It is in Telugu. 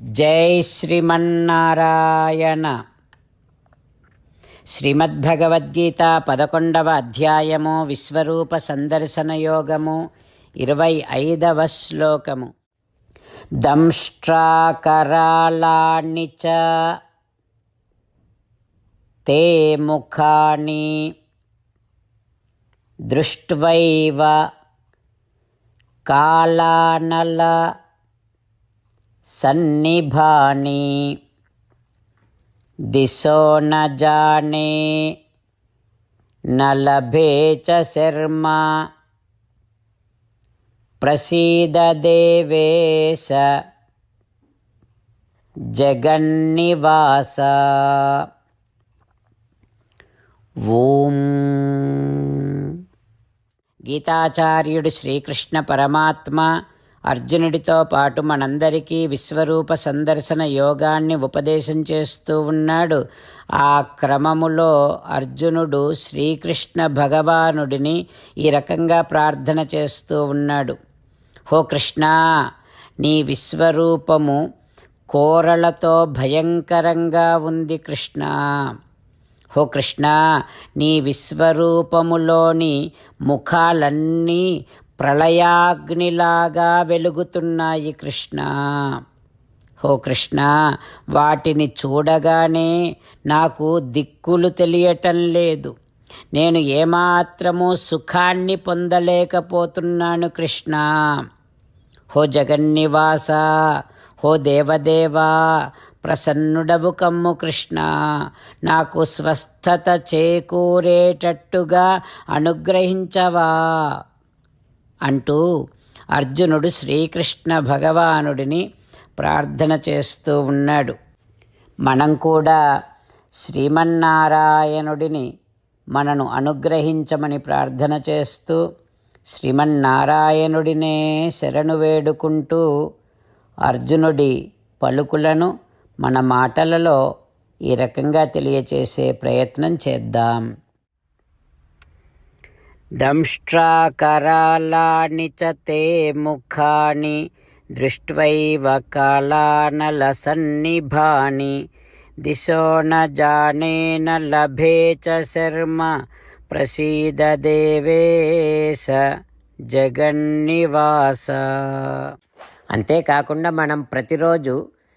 జై శ్రీమన్నారాయణ. శ్రీమద్భగవద్గీత పదకొండవ అధ్యాయము విశ్వరూప సందర్శన యోగము ఇరవై ఐదవ శ్లోకము. దంష్ట్రాకరాళాన్ని చ తే ముఖాని దృష్ట్వైవ కాళానల సన్నిభాని దిశో న జానే చ శర్మ ప్రసీద దేవేశ జగన్నివాస. ఓం. గీతాచార్యుడు శ్రీకృష్ణ పరమాత్మ అర్జునుడితో పాటు మనందరికీ విశ్వరూప సందర్శన యోగాన్ని ఉపదేశం చేస్తూ ఉన్నాడు. ఆ క్రమములో అర్జునుడు శ్రీకృష్ణ భగవానుడిని ఈ రకంగా ప్రార్థన చేస్తూ ఉన్నాడు. హో కృష్ణ నీ విశ్వరూపము కోరలతో భయంకరంగా ఉంది కృష్ణ. హో కృష్ణ నీ విశ్వరూపములోని ముఖాలన్నీ ప్రళయాగ్నిలాగా వెలుగుతున్నాయి కృష్ణ. హో కృష్ణ వాటిని చూడగానే నాకు దిక్కులు తెలియటం లేదు. నేను ఏమాత్రము సుఖాన్ని పొందలేకపోతున్నాను కృష్ణ. హో జగన్నివాస హో దేవదేవా ప్రసన్నుడవు కమ్ము కృష్ణ. నాకు స్వస్థత చేకూరేటట్టుగా అనుగ్రహించవా? అంటూ అర్జునుడు శ్రీకృష్ణ భగవానుడిని ప్రార్థన చేస్తూ ఉన్నాడు. మనం కూడా శ్రీమన్నారాయణుడిని మనను అనుగ్రహించమని ప్రార్థన చేస్తూ శ్రీమన్నారాయణుడినే శరణు వేడుకుంటూ అర్జునుడి పలుకులను మన మాటలలో ఈ రకంగా తెలియచేసే ప్రయత్నం చేద్దాం. దంష్ట్రాకరాళాని చ తే ముఖాని దృష్ట్వైవ కాళానలసన్నిభాని దిశో న జానే న లభే చ శర్మ ప్రసీద దేవేశ జగన్నివాస. అంతేకాకుండా మనం ప్రతిరోజు